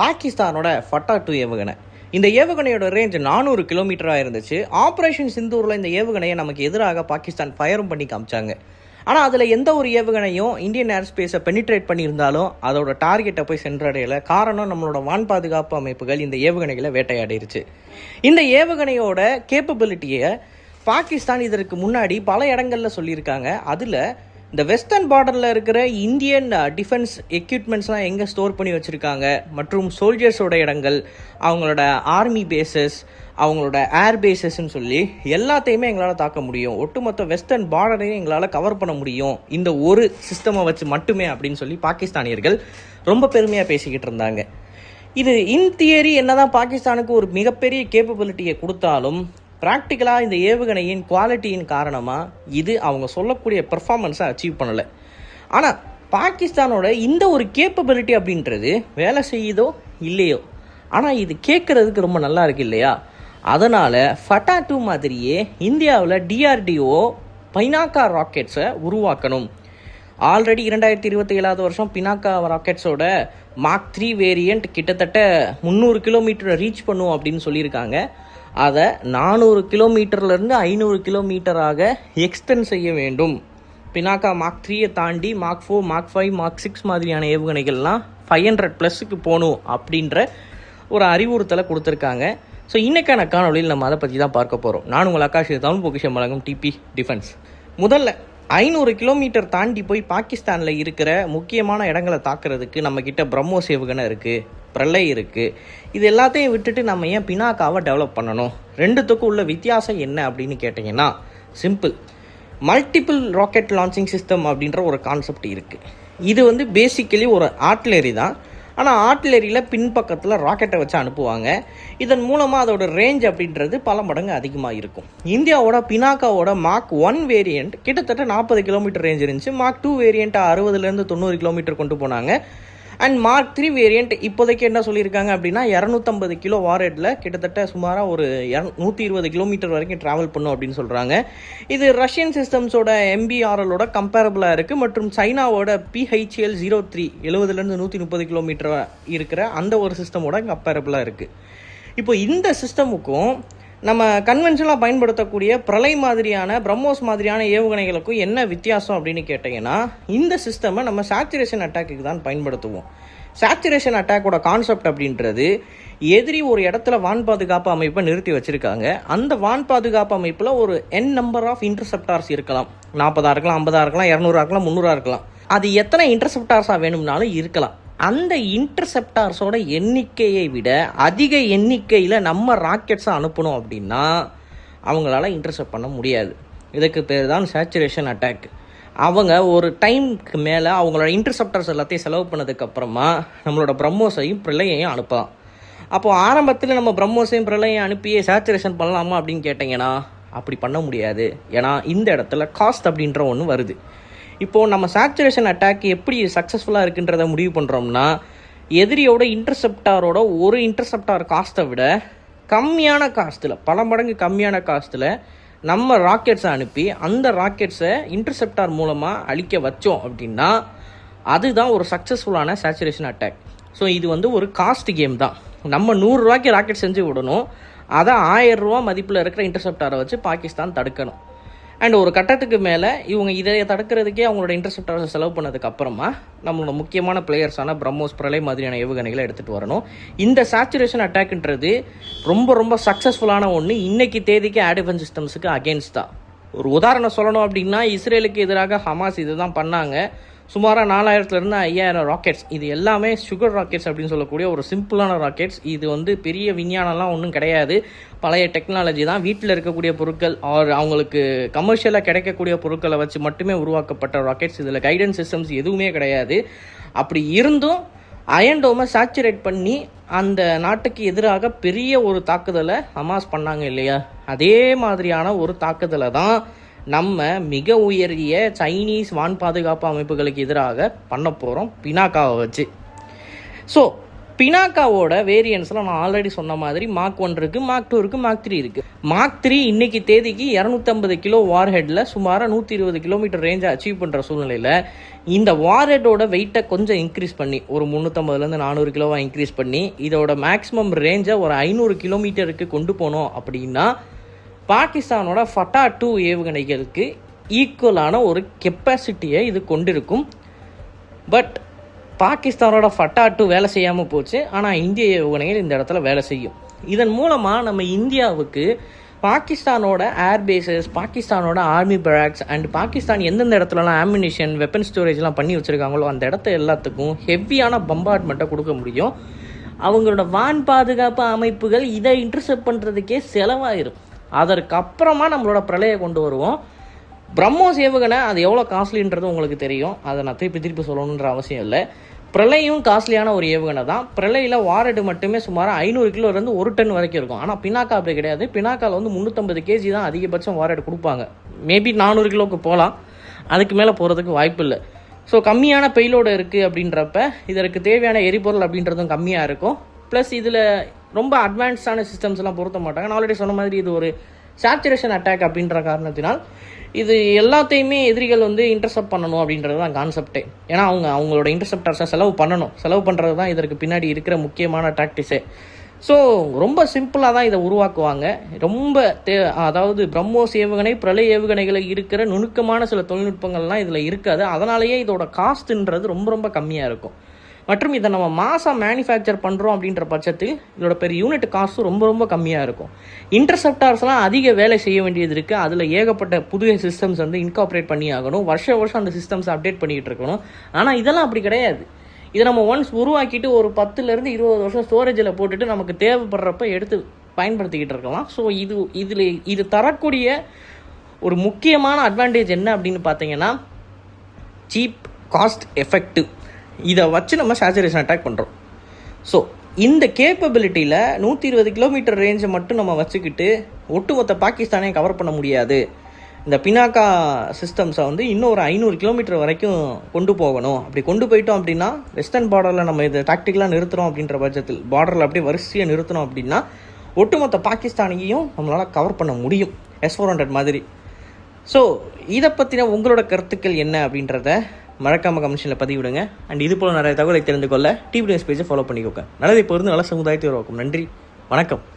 பாகிஸ்தானோட ஃபட்டா டூ ஏவுகணை. இந்த ஏவுகணையோட ரேஞ்ச் நானூறு கிலோமீட்டராக இருந்துச்சு. ஆப்ரேஷன் சிந்தூரில் இந்த ஏவுகணையை நமக்கு எதிராக பாகிஸ்தான் ஃபயரும் பண்ணி காமிச்சாங்க. ஆனால் அதில் எந்த ஒரு ஏவுகணையும் இந்தியன் ஏர் ஸ்பேஸை பெனிட்ரேட் பண்ணியிருந்தாலும் அதோட டார்கெட்டை போய் சென்றடையல. காரணம் நம்மளோட வான் பாதுகாப்பு அமைப்புகள் இந்த ஏவுகணைகளை வேட்டையாடிருச்சு. இந்த ஏவுகணையோட கேப்பபிலிட்டியை பாகிஸ்தான் இதற்கு முன்னாடி பல இடங்களில் சொல்லியிருக்காங்க. அதில் இந்த வெஸ்டர்ன் பார்டரில் இருக்கிற இந்தியன் டிஃபென்ஸ் எக்யூப்மெண்ட்ஸ்லாம் எங்கே ஸ்டோர் பண்ணி வச்சுருக்காங்க? மற்றும் சோல்ஜர்ஸோட இடங்கள் அவங்களோட ஆர்மி பேசஸ் அவங்களோட ஏர் பேசஸ்ன்னு சொல்லி எல்லாத்தையுமே எங்களால் தாக்க முடியும். ஒட்டுமொத்த வெஸ்டர்ன் பார்டரையும் எங்களால் கவர் பண்ண முடியும். இந்த ஒரு சிஸ்டமை வச்சு மட்டுமே அப்படின்னு சொல்லி பாகிஸ்தானியர்கள் ரொம்ப பெருமையாக பேசிக்கிட்டு இருந்தாங்க. இது இன் தியரி என்னதான் பாகிஸ்தானுக்கு ஒரு மிகப்பெரிய கேப்பபிலிட்டியை கொடுத்தாலும் ப்ராக்டிக்கலாக இந்த ஏவுகணையின் குவாலிட்டியின் காரணமாக இது அவங்க சொல்லக்கூடிய பெர்ஃபார்மன்ஸை அச்சீவ் பண்ணலை. ஆனால் பாகிஸ்தானோட இந்த ஒரு கேப்பபிலிட்டி அப்படின்றது வேலை செய்யுதோ இல்லையோ ஆனால் இது கேட்குறதுக்கு ரொம்ப நல்லா இருக்கு இல்லையா? அதனால் ஃபட்டா டூ மாதிரியே இந்தியாவில் டிஆர்டிஓ பைனாக்கா ராக்கெட்ஸை உருவாக்கணும். ஆல்ரெடி இரண்டாயிரத்தி இருபத்தி ஏழாவது வருஷம் பினாக்கா ராக்கெட்ஸோட மார்க் த்ரீ வேரியண்ட் கிட்டத்தட்ட முந்நூறு கிலோமீட்டரை ரீச் பண்ணும் அப்படின்னு சொல்லியிருக்காங்க. அதை நானூறு கிலோமீட்டர்லேருந்து ஐநூறு கிலோமீட்டராக எக்ஸ்டெண்ட் செய்ய வேண்டும். பினாக்கா மார்க் த்ரீயை தாண்டி mark four mark five mark six மாதிரியான ஏவுகணைகள்லாம் ஃபைவ் ஹண்ட்ரட் ப்ளஸுக்கு போகணும் அப்படின்ற ஒரு அறிவுறுத்தலை கொடுத்துருக்காங்க. ஸோ இன்னைக்கான காணொலியில் நம்ம அதை பற்றி தான் பார்க்க போகிறோம் நான் உங்கள் ஆகாஷ் தமிழ் பொக்கிஷம் வழங்கும் டிபி டிஃபென்ஸ் முதல்ல ஐநூறு கிலோமீட்டர் தாண்டி போய் பாகிஸ்தானில் இருக்கிற முக்கியமான இடங்களை தாக்குறதுக்கு நம்ம பிரம்மோஸ் ஏவுகணை இருக்குது பிரளய் இருக்குது இது எல்லாத்தையும் விட்டுட்டு நம்ம ஏன் பினாக்காவை டெவலப் பண்ணணும்? ரெண்டுத்துக்கும் உள்ள வித்தியாசம் என்ன அப்படின்னு கேட்டிங்கன்னா simple multiple rocket launching system அப்படின்ற ஒரு கான்செப்ட் இருக்குது இது வந்து பேசிக்கலி ஒரு ஆர்ட்லரி தான். ஆனால் ஆர்ட்லரியில் பின்பக்கத்தில் ராக்கெட்டை வச்சு அனுப்புவாங்க. இதன் மூலமாக அதோட ரேஞ்ச் அப்படின்றது பல மடங்கு அதிகமாக இருக்கும். இந்தியாவோட பினாக்காவோட மார்க் ஒன் வேரியண்ட் கிட்டத்தட்ட நாற்பது கிலோமீட்டர் ரேஞ்ச் இருந்துச்சு. மார்க் டூ வேரியண்ட்டை அறுபதுலேருந்து தொண்ணூறு கிலோமீட்டர் கொண்டு போனாங்க. அண்ட் மார்க் த்ரீ வேரியண்ட் இப்போதைக்கு என்ன சொல்லியிருக்காங்க அப்படின்னா இரநூத்தம்பது கிலோ வாரேட்டில் கிட்டத்தட்ட சுமாராக ஒரு நூற்றி இருபது கிலோமீட்டர் வரைக்கும் ட்ராவல் பண்ணும் அப்படின்னு சொல்கிறாங்க இது ரஷ்யன் சிஸ்டம்ஸோட எம்பிஆர்எலோட கம்பேரபிளாக இருக்குது மற்றும் சைனாவோட பிஹெச்எல் ஜீரோ த்ரீ எழுபதுலேருந்து நூற்றி முப்பது கிலோமீட்டர் இருக்கிற அந்த ஒரு சிஸ்டமோட கம்பேரபிளாக இருக்குது இப்போ இந்த சிஸ்டமுக்கும் நம்ம கன்வென்ஷனலாக பயன்படுத்தக்கூடிய பிரலை மாதிரியான பிரம்மோஸ் மாதிரியான ஏவுகணைகளுக்கும் என்ன வித்தியாசம் அப்படின்னு கேட்டிங்கன்னா இந்த சிஸ்டமை நம்ம சேச்சுரேஷன் அட்டாக்குக்கு தான் பயன்படுத்துவோம். சேச்சுரேஷன் அட்டாக்கோட கான்செப்ட் அப்படின்றது எதிரி ஒரு இடத்துல வான் பாதுகாப்பு அமைப்பை நிறுத்தி வச்சுருக்காங்க. அந்த வான் பாதுகாப்பு அமைப்பில் ஒரு என் நம்பர் ஆஃப் இன்டர்செப்டார்ஸ் இருக்கலாம். நாற்பதா இருக்கலாம் ஐம்பதா இருக்கலாம் இரநூறா இருக்கலாம் முந்நூறா இருக்கலாம். அது எத்தனை இன்டர்செப்டார்ஸாக வேணும்னாலும் இருக்கலாம். அந்த இன்டர்செப்டார்ஸோட எண்ணிக்கையை விட அதிக எண்ணிக்கையில் நம்ம ராக்கெட்ஸை அனுப்பணும் அப்படின்னா அவங்களால இன்டர்செப்ட் பண்ண முடியாது. இதுக்கு பேர் தான் சேச்சுரேஷன் அட்டாக் அவங்க ஒரு டைம்க்கு மேலே அவங்களோட இன்டர்செப்டர்ஸ் எல்லாத்தையும் செலவு பண்ணதுக்கப்புறமா நம்மளோட பிரம்மோஸையும் பிரளையையும் அனுப்பலாம். அப்போது ஆரம்பத்தில் நம்ம பிரம்மோஸையும் பிரளையும் அனுப்பியே சேச்சுரேஷன் பண்ணலாமா அப்படின்னு கேட்டிங்கன்னா அப்படி பண்ண முடியாது. ஏன்னா இந்த இடத்துல காஸ்ட் அப்படின்ற ஒன்று வருது. இப்போது நம்ம சேச்சுரேஷன் அட்டாக் எப்படி சக்ஸஸ்ஃபுல்லாக இருக்குன்றத முடிவு பண்ணுறோம்னா எதிரியோட இன்டர்செப்டாரோட ஒரு இன்டர்செப்டார் காஸ்ட்டை விட கம்மியான காஸ்ட்டில் பல மடங்கு கம்மியான காஸ்ட்டில் நம்ம ராக்கெட்ஸை அனுப்பி அந்த ராக்கெட்ஸை இன்டர்செப்டார் மூலமாக அழிக்க வச்சோம் அப்படின்னா அதுதான் ஒரு சக்ஸஸ்ஃபுல்லான சேச்சுரேஷன் அட்டாக் ஸோ இது வந்து ஒரு காஸ்ட் கேம் தான். நம்ம நூறுரூவாய்க்கு ராக்கெட் செஞ்சு விடணும். அதை ஆயிரம் ரூபா மதிப்பில் இருக்கிற இன்டர்செப்டாரை வச்சு பாகிஸ்தான் தடுக்கணும். அண்ட் ஒரு கட்டத்துக்கு மேலே இவங்க இதை தடுக்கிறதுக்கே அவங்களோட இன்டர்செப்டர்ஸை செலவு பண்ணதுக்கு அப்புறமா நம்மளோட முக்கியமான பிளேயர்ஸான பிரம்மோஸ் பிரலை மாதிரியான ஏவுகணைகளை எடுத்துகிட்டு வரணும். இந்த சேச்சுரேஷன் அட்டாக்ன்றது ரொம்ப ரொம்ப சக்ஸஸ்ஃபுல்லான ஒன்று இன்றைக்கி தேதிக்கு ஆடிஃபன் சிஸ்டம்ஸுக்கு அகேன்ஸ்ட் தான். ஒரு உதாரணம் சொல்லணும் அப்படின்னா இஸ்ரேலுக்கு எதிராக ஹமாஸ் இதுதான் பண்ணாங்க. சுமாராக நாலாயிரத்துலேருந்து ஐயாயிரம் ராக்கெட்ஸ் இது எல்லாமே சுகர் ராக்கெட்ஸ் அப்படின்னு சொல்லக்கூடிய ஒரு சிம்பிளான ராக்கெட்ஸ் இது வந்து பெரிய விஞ்ஞானம்லாம் ஒன்றும் கிடையாது. பழைய டெக்னாலஜி தான். வீட்டில் இருக்கக்கூடிய பொருட்கள் ஆர் அவங்களுக்கு கமர்ஷியலாக கிடைக்கக்கூடிய பொருட்களை வச்சு மட்டுமே உருவாக்கப்பட்ட ராக்கெட்ஸ் இதில் கைடன்ஸ் சிஸ்டம்ஸ் எதுவுமே கிடையாது. அப்படி இருந்தும் அயன்டோமை சாச்சுரேட் பண்ணி அந்த நாட்டுக்கு எதிராக பெரிய ஒரு தாக்குதலை ஹமாஸ் பண்ணாங்க இல்லையா? அதே மாதிரியான ஒரு தாக்குதலை தான் நம்ம மிக உயரிய சைனீஸ் வான் பாதுகாப்பு அமைப்புகளுக்கு எதிராக பண்ண போகிறோம் பினாக்காவை வச்சு. ஸோ பினாக்காவோட வேரியன்ஸில் நான் ஆல்ரெடி சொன்ன மாதிரி மார்க் ஒன் இருக்குது மார்க் டூ இருக்குது மார்க் த்ரீ இருக்குது மார்க் த்ரீ இன்னைக்கு தேதிக்கு இரநூத்தம்பது கிலோ வார் ஹெட்டில் சுமாராக நூற்றி இருபது கிலோமீட்டர் ரேஞ்சை அச்சீவ் பண்ணுற சூழ்நிலையில் இந்த வார் ஹெட்டோட வெயிட்டை கொஞ்சம் இன்க்ரீஸ் பண்ணி ஒரு முந்நூற்றம்பதுலேருந்து நானூறு கிலோவாக இன்க்ரீஸ் பண்ணி இதோட மேக்ஸிமம் ரேஞ்சை ஒரு ஐநூறு கிலோமீட்டருக்கு கொண்டு போனோம் அப்படின்னா பாகிஸ்தானோட ஃபட்டா டூ ஏவுகணைகளுக்கு ஈக்குவலான ஒரு கெப்பாசிட்டியை இது கொண்டிருக்கும். பட் பாகிஸ்தானோட ஃபட்டா டூ வேலை செய்யாமல் போச்சு. ஆனால் இந்திய ஏவுகணைகள் இந்த இடத்துல வேலை செய்யும். இதன் மூலமாக நம்ம இந்தியாவுக்கு பாகிஸ்தானோட ஏர்பேசஸ் பாகிஸ்தானோட ஆர்மி பராக்ஸ் அண்ட் பாகிஸ்தான் எந்தெந்த இடத்துலலாம் ஆம்யூனிஷன் வெப்பன் ஸ்டோரேஜ்லாம் பண்ணி வச்சுருக்காங்களோ அந்த இடத்த எல்லாத்துக்கும் ஹெவியான பம்பார்ட்மெண்ட்டை கொடுக்க முடியும். அவங்களோட வான் பாதுகாப்பு அமைப்புகள் இதை இன்டர்செப்ட் பண்ணுறதுக்கே செலவாயிரும். அதற்கப்புறமா நம்மளோட பிரளையை கொண்டு வருவோம். பிரம்மோஸ் ஏவுகணை அது எவ்வளோ காஸ்ட்லின்றது உங்களுக்கு தெரியும். அதை நான் திருப்பி திருப்பி சொல்லணுன்ற அவசியம் இல்லை. பிரளையும் காஸ்ட்லியான ஒரு ஏவுகணை தான். பிரளையில் வாரடு மட்டுமே சுமார் ஐநூறு கிலோலேருந்து ஒரு டன் வரைக்கும் இருக்கும். ஆனால் பினாக்கா அப்படி கிடையாது. பினாக்காவில் வந்து முந்நூற்றம்பது கேஜி தான் அதிகபட்சம் வாரடு கொடுப்பாங்க. மேபி நானூறு கிலோவுக்கு போகலாம். அதுக்கு மேலே போகிறதுக்கு வாய்ப்பு இல்லை. ஸோ கம்மியான பெயிலோடு இருக்குது அப்படின்றப்ப இதற்கு தேவையான எரிபொருள் அப்படின்றதும் கம்மியாக இருக்கும். ப்ளஸ் இதில் ரொம்ப அட்வான்ஸ்டான சிஸ்டம்ஸ்லாம் பொருத்த மாட்டாங்க. நான் ஆல்ரெடி சொன்ன மாதிரி இது ஒரு சேச்சுரேஷன் அட்டாக் அப்படின்ற காரணத்தினால் இது எல்லாத்தையுமே எதிரிகள் வந்து இன்டர்செப்ட் பண்ணணும் அப்படின்றது தான் கான்செப்டே ஏன்னா அவங்க அவங்களோட இன்டர்செப்டர்ஸை செலவு பண்ணணும். செலவு பண்ணுறது தான் இதற்கு பின்னாடி இருக்கிற முக்கியமான டாக்டிஸே ஸோ ரொம்ப சிம்பிளாக தான் இதை உருவாக்குவாங்க. ரொம்ப தே அதாவது பிரம்மோஸ் ஏவுகணை பிரளய ஏவுகணைகளை இருக்கிற நுணுக்கமான சில தொழில்நுட்பங்கள்லாம் இதில் இருக்காது. அதனாலேயே இதோட காஸ்ட்டுன்றது ரொம்ப ரொம்ப கம்மியாக இருக்கும். மற்றும் இதை நம்ம மாதம் மேனுஃபேக்சர் பண்ணுறோம் அப்படின்ற பட்சத்தில் இதோட பெரிய யூனிட் காஸ்ட்டும் ரொம்ப ரொம்ப கம்மியாக இருக்கும். இன்டர்செப்டார்ஸ்லாம் அதிக வேலை செய்ய வேண்டியது இருக்குது அதில் ஏகப்பட்ட புதிய சிஸ்டம்ஸ் வந்து இன்காப்ரேட் பண்ணி ஆகணும். வருஷ வருஷம் அந்த சிஸ்டம்ஸ் அப்டேட் பண்ணிக்கிட்டு இருக்கணும். ஆனால் இதெல்லாம் அப்படி கிடையாது. இதை நம்ம ஒன்ஸ் உருவாக்கிட்டு ஒரு பத்துலேருந்து இருபது வருஷம் ஸ்டோரேஜில் போட்டுட்டு நமக்கு தேவைப்படுறப்ப எடுத்து பயன்படுத்திக்கிட்டு இருக்கலாம். ஸோ இது இதில் இது தரக்கூடிய ஒரு முக்கியமான அட்வான்டேஜ் என்ன அப்படின்னு பார்த்தீங்கன்னா சீப் காஸ்ட் எஃபெக்டிவ் இதை வச்சு நம்ம சேச்சுரேஷன் அட்டாக் பண்ணுறோம் ஸோ இந்த கேப்பபிலிட்டியில் நூற்றி இருபது கிலோமீட்டர் ரேஞ்சை மட்டும் நம்ம வச்சுக்கிட்டு ஒட்டுமொத்த பாகிஸ்தானையும் கவர் பண்ண முடியாது. இந்த பினாக்கா சிஸ்டம்ஸை வந்து இன்னும் ஒரு ஐநூறு கிலோமீட்டர் வரைக்கும் கொண்டு போகணும். அப்படி கொண்டு போயிட்டோம் அப்படின்னா வெஸ்டர்ன் பார்டரில் நம்ம இதை டாக்டிக்கலாக நிறுத்துகிறோம் அப்படின்ற பட்சத்தில் பார்டரில் அப்படியே வரிசையாக நிறுத்தணும் அப்படின்னா ஒட்டுமொத்த பாகிஸ்தானையும் நம்மளால் கவர் பண்ண முடியும். எஸ் ஃபோர் ஹண்ட்ரட் மாதிரி. ஸோ இதை பற்றின உங்களோட கருத்துக்கள் என்ன அப்படின்றத மறக்காம கமிஷனில் பதிவிடுங்க. அண்ட் இது போல் நிறைய தகவலை தெரிந்து கொள்ள டிவி நியூஸ் பேஜை ஃபாலோ பண்ணிக்கோங்க. நல்லது இப்போ இருந்து நல்ல சமுதாயத்தை உருவாக்கும். நன்றி. வணக்கம்.